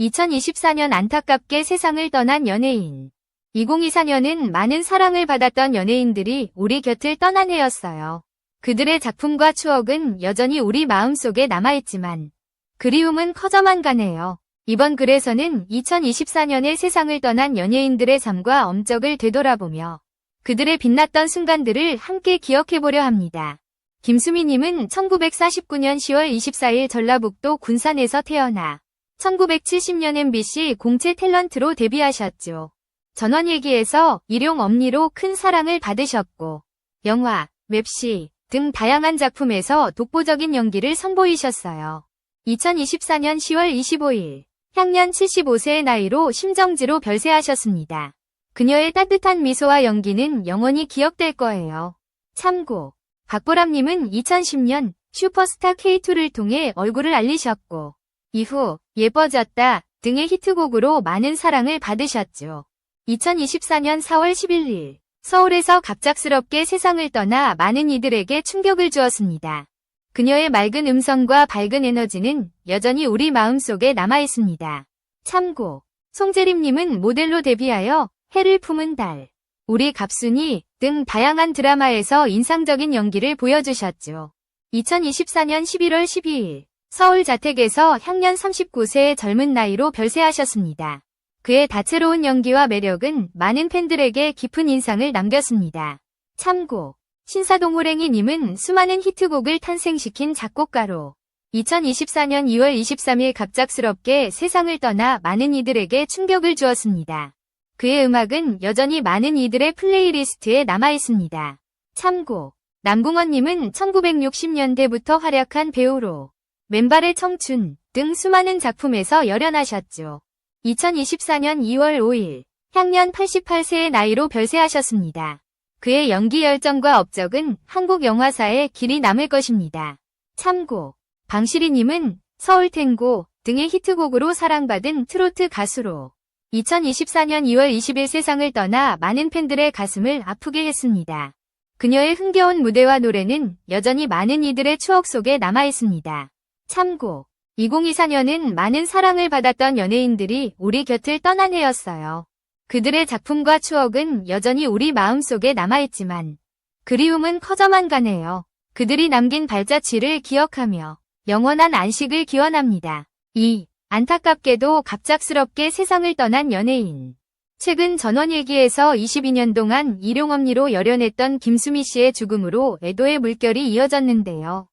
2024년 안타깝게 세상을 떠난 연예인. 2024년은 많은 사랑을 받았던 연예인들이 우리 곁을 떠난 해였어요. 그들의 작품과 추억은 여전히 우리 마음속에 남아있지만 그리움은 커져만 가네요. 이번 글에서는 2024년에 세상을 떠난 연예인들의 삶과 엄적을 되돌아보며 그들의 빛났던 순간들을 함께 기억해보려 합니다. 김수미님은 1949년 10월 24일 전라북도 군산에서 태어나 1970년 MBC 공채 탤런트로 데뷔하셨죠. 전원일기에서 일용 엄니로 큰 사랑을 받으셨고 영화, 웹시 등 다양한 작품에서 독보적인 연기를 선보이셨어요. 2024년 10월 25일 향년 75세의 나이로 심정지로 별세하셨습니다. 그녀의 따뜻한 미소와 연기는 영원히 기억될 거예요. 참고 박보람님은 2010년 슈퍼스타 K2를 통해 얼굴을 알리셨고 이후 예뻐졌다 등의 히트곡으로 많은 사랑을 받으셨죠. 2024년 4월 11일 서울에서 갑작스럽게 세상을 떠나 많은 이들에게 충격을 주었습니다. 그녀의 맑은 음성과 밝은 에너지는 여전히 우리 마음속에 남아있습니다. 참고 송재림님은 모델로 데뷔하여 해를 품은 달, 우리 갑순이 등 다양한 드라마에서 인상적인 연기를 보여주셨죠. 2024년 11월 12일 서울 자택에서 향년 39세의 젊은 나이로 별세하셨습니다. 그의 다채로운 연기와 매력은 많은 팬들에게 깊은 인상을 남겼습니다. 참고 신사동호랭이님은 수많은 히트곡을 탄생시킨 작곡가로 2024년 2월 23일 갑작스럽게 세상을 떠나 많은 이들에게 충격을 주었습니다. 그의 음악은 여전히 많은 이들의 플레이리스트에 남아있습니다. 참고 남궁원님은 1960년대부터 활약한 배우로 맨발의 청춘 등 수많은 작품에서 열연하셨죠. 2024년 2월 5일 향년 88세의 나이로 별세하셨습니다. 그의 연기 열정과 업적은 한국 영화사에 길이 남을 것입니다. 참고 방시리님은 서울탱고 등의 히트곡으로 사랑받은 트로트 가수로 2024년 2월 20일 세상을 떠나 많은 팬들의 가슴을 아프게 했습니다. 그녀의 흥겨운 무대와 노래는 여전히 많은 이들의 추억 속에 남아있습니다. 참고 2024년은 많은 사랑을 받았던 연예인들이 우리 곁을 떠난 해였어요. 그들의 작품과 추억은 여전히 우리 마음속에 남아있지만 그리움은 커져만 가네요. 그들이 남긴 발자취를 기억하며 영원한 안식을 기원합니다. 2. 안타깝게도 갑작스럽게 세상을 떠난 연예인. 최근 전원일기에서 22년 동안 일용엄니로 열연했던 김수미 씨의 죽음으로 애도의 물결이 이어졌는데요.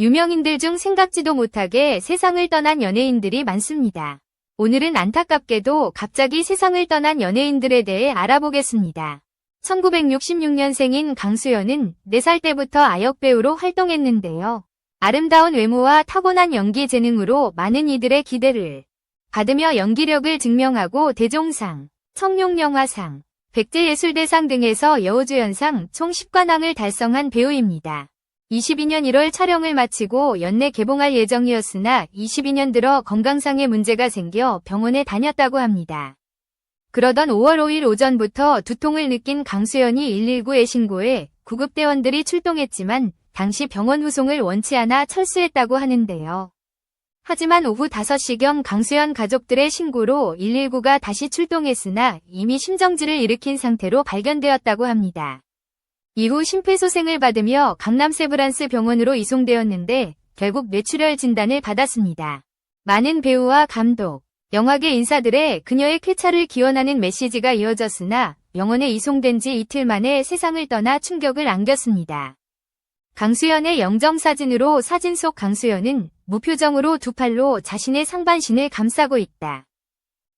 유명인들 중 생각지도 못하게 세상을 떠난 연예인들이 많습니다. 오늘은 안타깝게도 갑자기 세상을 떠난 연예인들에 대해 알아보겠습니다. 1966년생인 강수연은 4살 때부터 아역배우로 활동했는데요. 아름다운 외모와 타고난 연기 재능으로 많은 이들의 기대를 받으며 연기력을 증명하고 대종상, 청룡영화상, 백제예술대상 등에서 여우주연상 총 10관왕을 달성한 배우입니다. 22년 1월 촬영을 마치고 연내 개봉할 예정이었으나 22년 들어 건강상의 문제가 생겨 병원에 다녔다고 합니다. 그러던 5월 5일 오전부터 두통을 느낀 강수연이 119에 신고해 구급대원들이 출동했지만 당시 병원 후송을 원치 않아 철수했다고 하는데요. 하지만 오후 5시경 강수연 가족들의 신고로 119가 다시 출동했으나 이미 심정지를 일으킨 상태로 발견되었다고 합니다. 이후 심폐소생을 받으며 강남 세브란스 병원으로 이송되었는데 결국 뇌출혈 진단을 받았습니다. 많은 배우와 감독, 영화계 인사들의 그녀의 쾌차를 기원하는 메시지가 이어졌으나 병원에 이송된 지 이틀 만에 세상을 떠나 충격을 안겼습니다. 강수연의 영정사진으로 사진 속 강수연은 무표정으로 두 팔로 자신의 상반신을 감싸고 있다.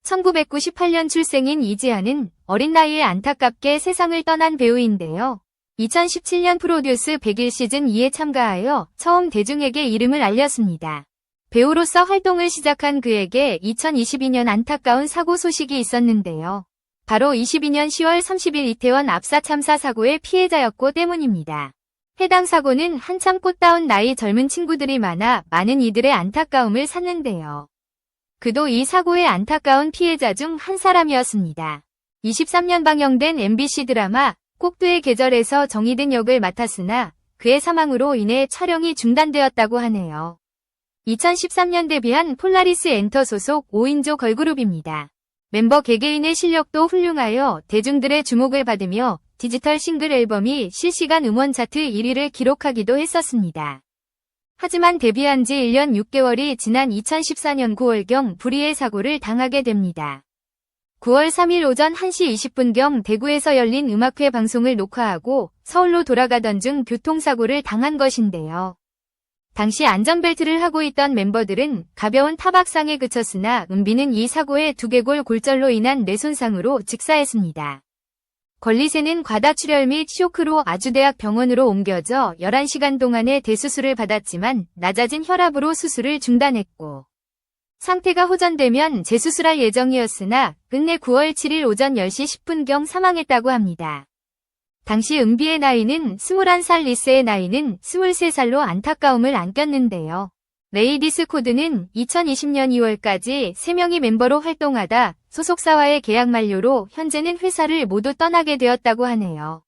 1998년 출생인 이지아는 어린 나이에 안타깝게 세상을 떠난 배우인데요. 2017년 프로듀스 100일 시즌 2에 참가하여 처음 대중에게 이름을 알렸습니다. 배우로서 활동을 시작한 그에게 2022년 안타까운 사고 소식이 있었는데요. 바로 22년 10월 30일 이태원 압사 참사 사고의 피해자였고 때문입니다. 해당 사고는 한참 꽃다운 나이 젊은 친구들이 많아 많은 이들의 안타까움을 샀는데요. 그도 이 사고의 안타까운 피해자 중 한 사람이었습니다. 23년 방영된 MBC 드라마 꼭두의 계절에서 정희든 역을 맡았으나 그의 사망으로 인해 촬영이 중단되었다고 하네요. 2013년 데뷔한 폴라리스 엔터 소속 5인조 걸그룹입니다. 멤버 개개인의 실력도 훌륭하여 대중들의 주목을 받으며 디지털 싱글 앨범이 실시간 음원 차트 1위를 기록하기도 했었습니다. 하지만 데뷔한 지 1년 6개월이 지난 2014년 9월경 불의의 사고를 당하게 됩니다. 9월 3일 오전 1시 20분경 대구에서 열린 음악회 방송을 녹화하고 서울로 돌아가던 중 교통사고를 당한 것인데요. 당시 안전벨트를 하고 있던 멤버들은 가벼운 타박상에 그쳤으나 은비는 이 사고의 두개골 골절로 인한 뇌손상으로 직사했습니다. 권리세는 과다출혈 및 쇼크로 아주대학 병원으로 옮겨져 11시간 동안의 대수술을 받았지만 낮아진 혈압으로 수술을 중단했고 상태가 호전되면 재수술할 예정이었으나 끝내 9월 7일 오전 10시 10분경 사망했다고 합니다. 당시 은비의 나이는 21살 리스의 나이는 23살로 안타까움을 안겼는데요. 레이디스 코드는 2020년 2월까지 3명이 멤버로 활동하다 소속사와의 계약 만료로 현재는 회사를 모두 떠나게 되었다고 하네요.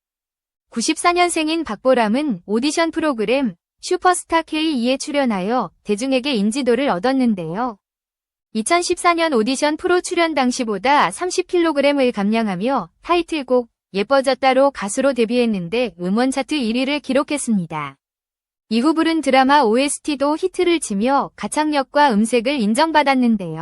94년생인 박보람은 오디션 프로그램 슈퍼스타 K2에 출연하여 대중에게 인지도를 얻었는데요. 2014년 오디션 프로 출연 당시보다 30kg을 감량하며 타이틀곡 예뻐졌다로 가수로 데뷔했는데 음원 차트 1위를 기록했습니다. 이후 부른 드라마 OST도 히트를 치며 가창력과 음색을 인정받았는데요.